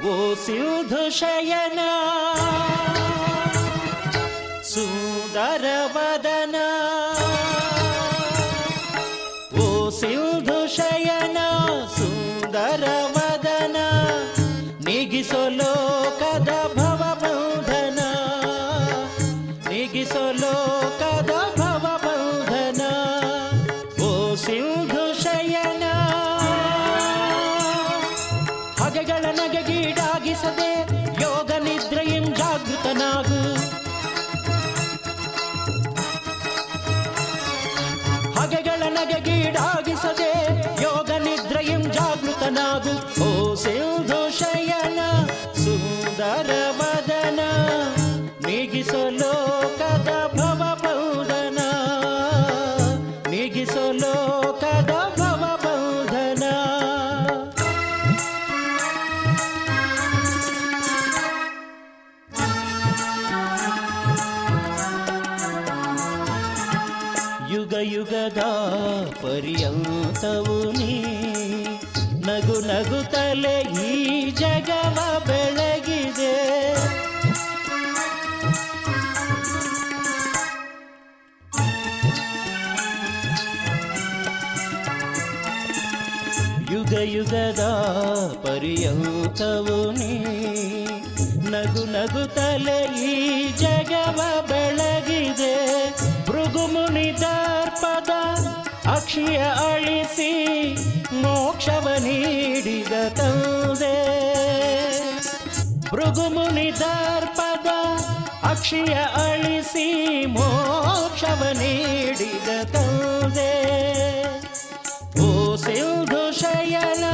वो सिद्ध शयन ಹಗೆಗಳ ನಗೆಗೀಡಾಗಿಸದೆ ಯೋಗ ನಿದ್ರೆಯಂ ಜಾಗೃತನಾಗು. ಹಗೆಗಳ ನಗೆಗೀಡಾಗಿಸದೆ ಯುಗದ ಪರ್ಯಂತವು ನೀ. ನಗು ನಗುತ್ತಲೇ ಈ ಜಗವ ಬೆಳಗಿದೆ. ಯುಗ ಯುಗದ ಪರ್ಯಂತವು ನೀ. ನಗು ನಗುತ್ತಲೇ ಈ ಜಗವ ಬೆಳಗಿದೆ. ಭೃಗುಮುನಿ ದರ್ಪದ ಅಕ್ಷಿಯ ಅಳಿಸಿ ಮೋಕ್ಷವ ನೀಡಿದ ತಂದೆ ಭೃಗುಮುನಿ ದರ್ಪದ ಅಕ್ಷಿಯ ಅಳಿಸಿ ಮೋಕ್ಷವ ನೀಡಿದ ತಂದೆ ಓ ಸಿಂಧು ಶಯನ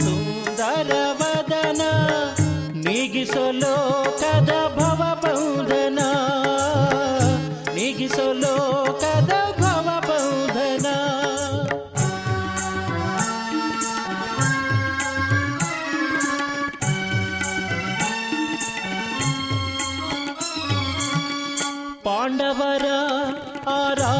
ಸುಂದರ ವದನ ನೀಗಿಸೋ ஆண்டவரா ஆரா